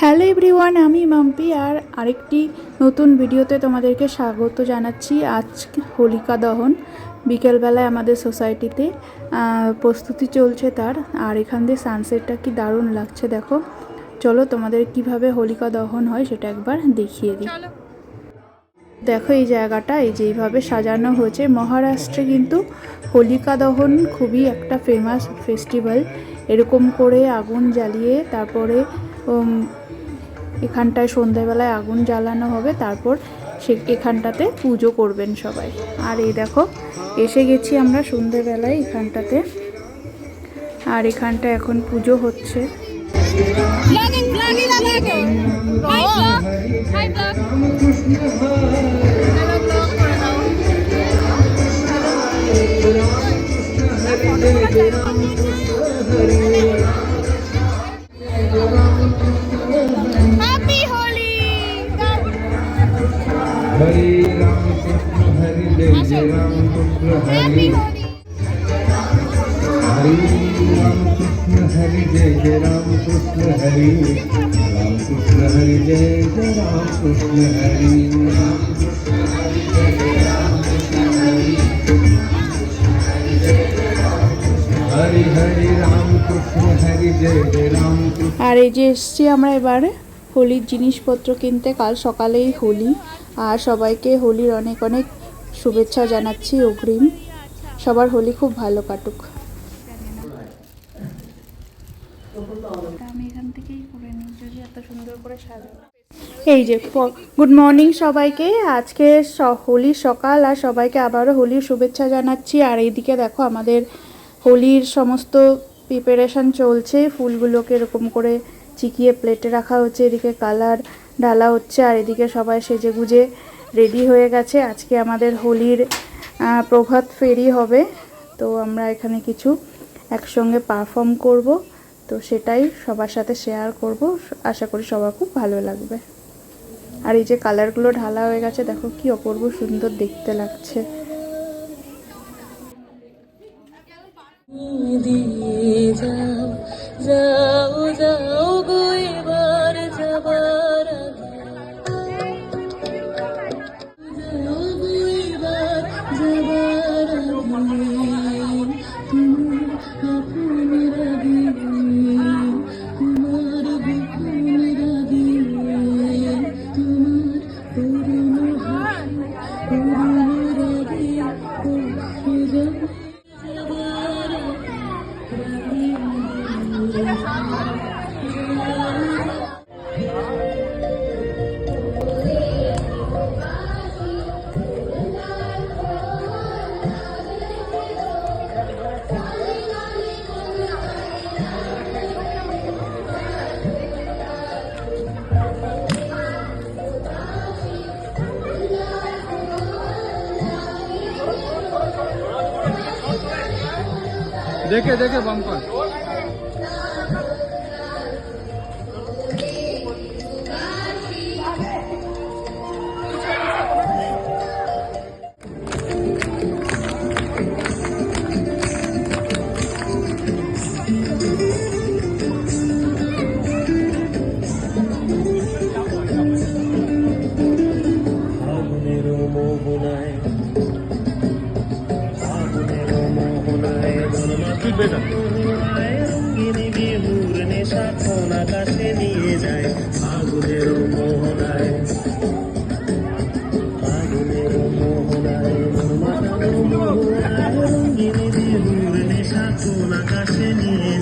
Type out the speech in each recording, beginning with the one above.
Hello everyone আমি মাম্পি আর আরেকটি নতুন ভিডিওতে তোমাদেরকে স্বাগত জানাচ্ছি। আজ হোলিকা দহন। বিকেলবেলায় আমাদের সোসাইটিতে প্রস্তুতি চলছে তার। আর এখান দিয়ে সানসেটটা কি দারুণ লাগছে দেখো। চলো তোমাদের কীভাবে হোলিকা দহন হয় সেটা একবার দেখিয়ে দিই। দেখো এই জায়গাটা এই যে এইভাবে সাজানো হয়েছে। মহারাষ্ট্রে কিন্তু হোলিকা দহন খুবই একটা ফেমাস ফেস্টিভ্যাল এরকম করে আগুন জ্বালিয়ে তারপরে এখানটায় সন্ধ্যাবেলায় আগুন জ্বালানো হবে। তারপর সে এখানটাতে পুজো করবেন সবাই। আর এই দেখো এসে গেছি আমরা সন্ধেবেলায় এখানটাতে। আর এখানটা এখন পুজো হচ্ছে। Thank vlogging, राम कृष्ण हरि जय जय राम कृष्ण हरि राम कृष्ण हरि जय जय राम कृष्ण हरि हरि हरि राम कृष्ण हरि जय जय राम कृष्ण আর এই যে এসছি আমরা এবারে হোলির জিনিসপত্র কিনতে কাল সকালেই হোলি আর সবাইকে হোলির অনেক অনেক শুভেচ্ছা জানাচ্ছি অগ্রিম সবার হোলি খুব ভালো কাটুক এই যে গুড মর্নিং সবাইকে। আজকে হোলির সকাল, আর সবাইকে আবারও হোলির শুভেচ্ছা জানাচ্ছি। আর এইদিকে দেখো, আমাদের হোলির সমস্ত প্রিপারেশন চলছে। ফুলগুলোকে এরকম করে চিকিয়ে প্লেটে রাখা হচ্ছে। এদিকে কালার ঢালা হচ্ছে, আর এদিকে সবাই সেজে গুজে রেডি হয়ে গেছে। আজকে আমাদের হোলির প্রভাত ফেরি হবে। তো আমরা এখানে কিছু একসঙ্গে পারফর্ম করব। তো সেটাই সবার সাথে শেয়ার করব। আশা করি সবার খুব ভালো লাগবে। আর এই যে কালারগুলো ঢালা হয়ে গেছে, দেখো কি অপূর্ব সুন্দর দেখতে লাগছে। 这你好 দেখে দেখে বাম্পার আগুনের রঙিন বিহুর নেশা কোন আকাশে নিয়ে যায় আগুনের মোহনায় আগুনের মোহনায় মোহনায় রঙিন বিহুর নেশা কোন আকাশে নিয়ে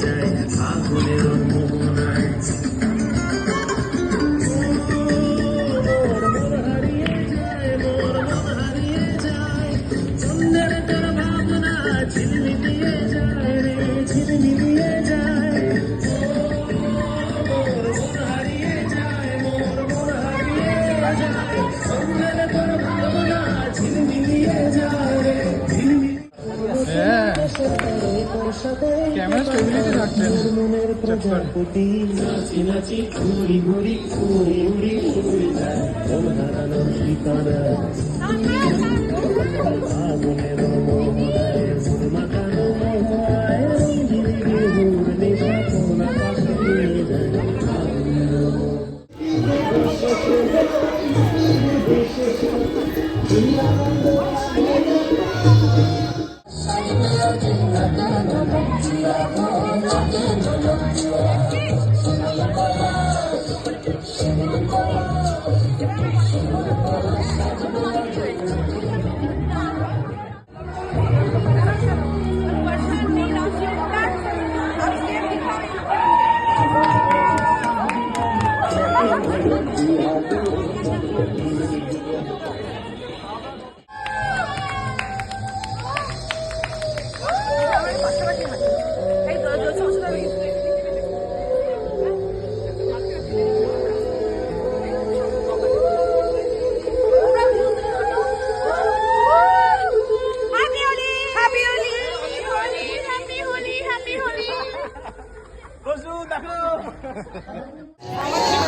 পৃথিবী মিলিয়ে যায়। হারিয়ে যায় মোর মন ঘুরি ঘুরি আগুনের Conjunto da Globo!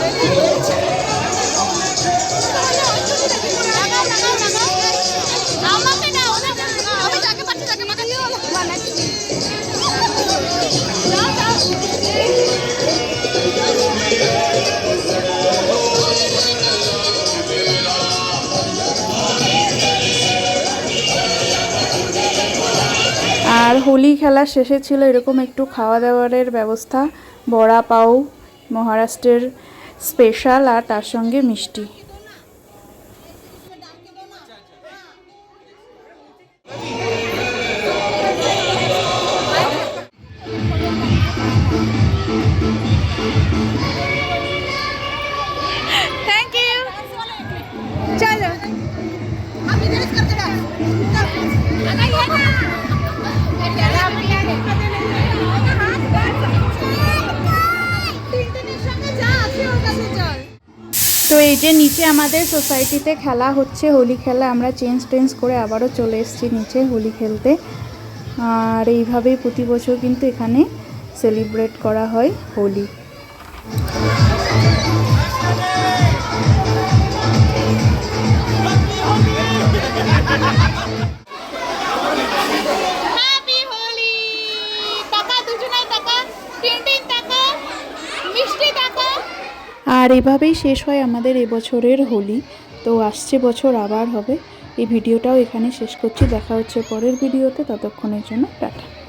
হোলি খেলা শেষে ছিল এরকম একটু খাওয়া দাওয়ারের ব্যবস্থা, বড়া পাও, মহারাষ্ট্রের স্পেশাল আর তার সঙ্গে মিষ্টি। যে নিচে আমাদের সোসাইটিতে খেলা হচ্ছে, হোলি খেলা, আমরা চেঞ্জ টেঞ্জ করে আবারও চলে এসেছি নিচে হোলি খেলতে। আর এইভাবেই প্রতি বছর কিন্তু এখানে সেলিব্রেট করা হয় হোলি। আর এভাবেই শেষ হয় আমাদের এবছরের হোলি। তো আসছে বছর, আবার হবে। এই ভিডিওটাও এখানে শেষ করছি। দেখা হচ্ছে পরের ভিডিওতে। ততক্ষণের জন্য টাটা।